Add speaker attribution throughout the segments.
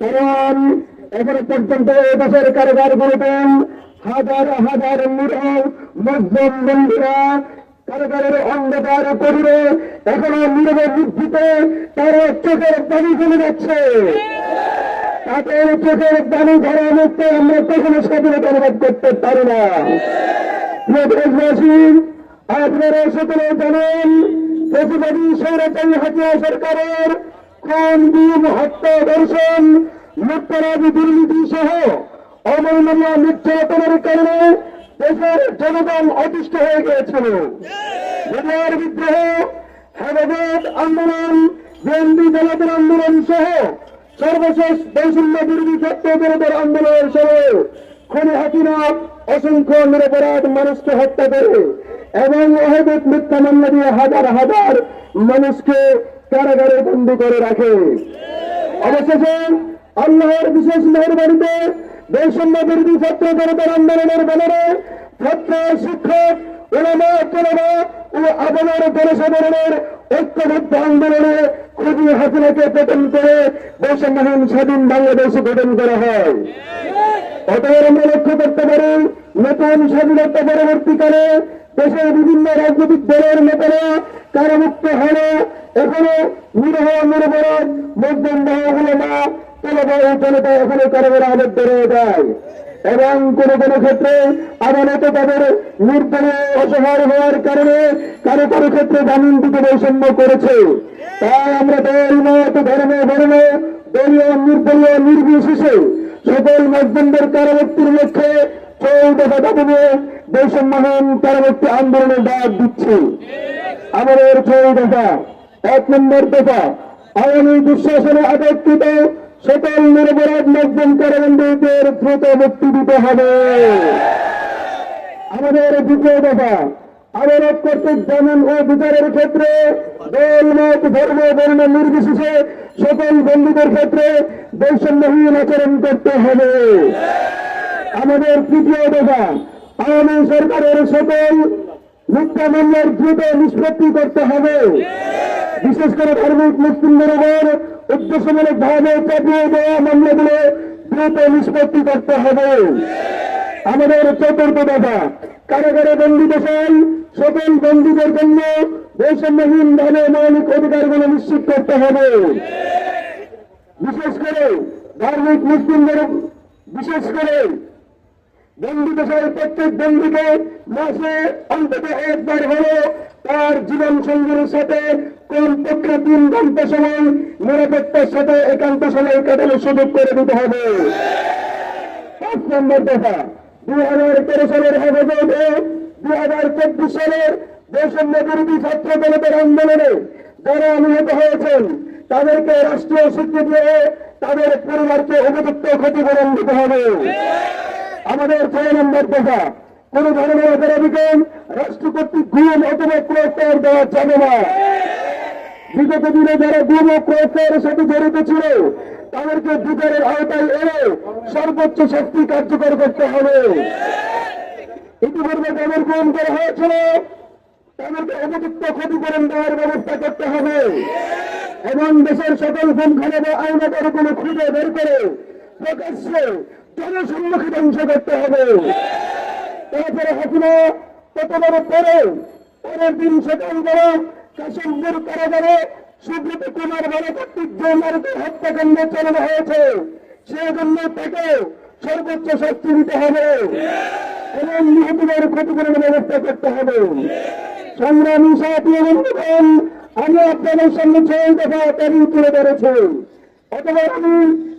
Speaker 1: কারণ এখনও পর্যন্ত এ দেশের কারাগার গুলোতেন হাজার হাজার মজলুম বন্ধুরা কারাগারের অন্ধকার করিবে, এখনও নীরবে নিভৃতে তারা চোখের পানি চলে যাচ্ছে। তাদের চোখের পানি ধরা মুক্ত, আমরা কখনো স্বাধীনতা অনুভব করতে পারি না। দেশবাসী, আপনারা সকলে জানেন, প্রতিবাদী সৌরচারী হাতিয়া সরকারের গুম হত্যা দর্শন লুটতরাজি দুর্নীতি সহ অবৈধনীয় নির্যাতনের কারণে দেশের জনগণ অতিষ্ঠ হয়ে গিয়েছিল। জেলার বিদ্রোহ হেফাজত আন্দোলন, বিএনপি জনতার আন্দোলন সহ সর্বশেষ বৈষম্য বিরোধী ছাত্র বিরোধের আন্দোলনের সহ খুনি হাতিনা অসংখ্য নিরপরাধ মানুষকে হত্যা করে এবং অহেতুক মিথ্যা মামলা দিয়ে হাজার হাজার মানুষকে কারাগারে বন্দী করে রাখে। অবশেষে আল্লাহর বিশেষ মেহরবানিতে বৈষম্য বিরোধী ছাত্র জনতার আন্দোলনের ব্যানারে ছাত্র, শিক্ষক স্বাধীন করা হয়। লক্ষ্য করতে স্বাধীনতা পরবর্তীকালে দেশের বিভিন্ন রাজনৈতিক দলের নেতারা কারামুক্ত হলে এখনও নিরহ নিরপরাধ মধ্যম মহাগুলমা তোলবাহ জনতা এখনও কারাগারে আবদ্ধ রয়ে যায়। এবং কোন কোন ক্ষেত্রে আদালত তাদের নির্দলীয় অসহায় হওয়ার কারণে কারও কারও ক্ষেত্রে জামিন দিতে বৈষম্য করেছে। তাই আমরা দল, মত, ধর্ম, বর্ণ, দলীয়, নির্দলীয়, নির্বিশেষে সকল মজদুমদের কারামুক্তির লক্ষ্যে চৌদ্দ দাবি নিয়ে বৈষম্যহীন কারামুক্তি আন্দোলনের ডাক দিচ্ছি। আমাদের দফা এক নম্বর দফা। আওয়ামী দুঃশাসনে আটককৃত সকল নিরপরাধ মজদুম কারাবন্দীদের দ্রুত মুক্তি দিতে হবে। আমাদের দ্বিতীয় দফা, আদালত কর্তৃক জামিন ও বিচারের ক্ষেত্রে দল, মত, ধর্ম, বর্ণ নির্বিশেষে সকল বন্ধুদের ক্ষেত্রে বৈষম্যহীন আচরণ করতে হবে। আমাদের তৃতীয় দফা, আওয়ামী সরকারের সকল মিথ্যা মামলার দ্রুত নিষ্পত্তি করতে হবে। বিশেষ করে ধার্মিক মুসলিমদের উদ্দেশ্যমূলক ভাবে চাপিয়ে দেওয়া মামলাগুলো দ্রুত নিষ্পত্তি করতে হবে। আমাদের চতুর্থ দফা, কারাগারে বন্দী দেশাল, সকল বন্দীদের জন্য বৈষম্যহীন ভাবে মৌলিক অধিকারগুলো নিশ্চিত করতে হবে। বিশেষ করে ধার্মিক মুসলিমদের, বিশেষ করে বন্দী দেশের প্রত্যেক বন্দীকে মাসে অন্তত একবার হলো তার জীবন সঙ্গীর সাথে কোন পক্ষে তিন ঘণ্টা সময় নিরাপত্তার সাথে একান্ত সময় কাটানোর সুযোগ করে দিতে হবে। পাঁচ নম্বর দফা দুই হাজার তেরো সালের হেফাজতে দুই হাজার চব্বিশ সালের বৈষম্য বিরোধী ছাত্র দলতের আন্দোলনে যারা নিহত হয়েছেন, তাদেরকে রাষ্ট্রীয় স্বীকৃতি দিয়ে তাদের পরিবারকে উপযুক্ত ক্ষতিপূরণ দিতে হবে। আমাদের ছয় নম্বর দফা। কোন ধরনের অপরাধীকে রাষ্ট্র কর্তৃক গুম অথবা পুরস্কার দেওয়া যাবে না। বিগত দিনে যারা গুম ও পুরস্কারের সাথে জড়িত ছিল, তাদেরকে বিচারের আওতায় এনে সর্বোচ্চ শক্তি কার্যকর করতে হবে। ইতিপূর্বে যাদের গুম করা হয়েছিল, তাদেরকে উপযুক্ত ক্ষতিপূরণ দেওয়ার ব্যবস্থা করতে হবে। এবং দেশের সকল গুমখানা বা আইনাকারী কোনো খুঁজে বের করে প্রকাশ্যে জনসম্মুখে ধ্বংস করতে হবে। তারপরে হাসিনা ততবারের পরে, পরের দিন সকালবেলা কাশিমপুর কারাগারে সুব্রত কুমার বলে কর্তৃক যে হত্যাকাণ্ড চালানো হয়েছে। সেজন্য তাকে সর্বোচ্চ শাস্তি দিতে হবে। এবং নিহতদের ক্ষতিপূরণের ব্যবস্থা করতে হবে। সংগ্রামী সাথী বন্ধুগণ, আমি আপনাদের সামনে ছয় দফা দাবি তুলে ধরেছি। অথবা আমি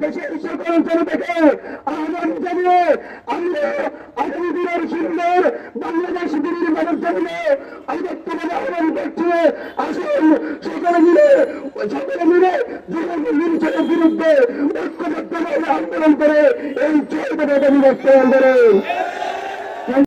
Speaker 1: দেশের সকল জনতাকে আহ্বান জানিয়ে আমরা আগামী দিনের সুন্দর বাংলাদেশ বিনির্মাণের জন্য আন্তর্জাতিক আহ্বান করছি। আন্দোলন করে এই চলবে আন্দোলন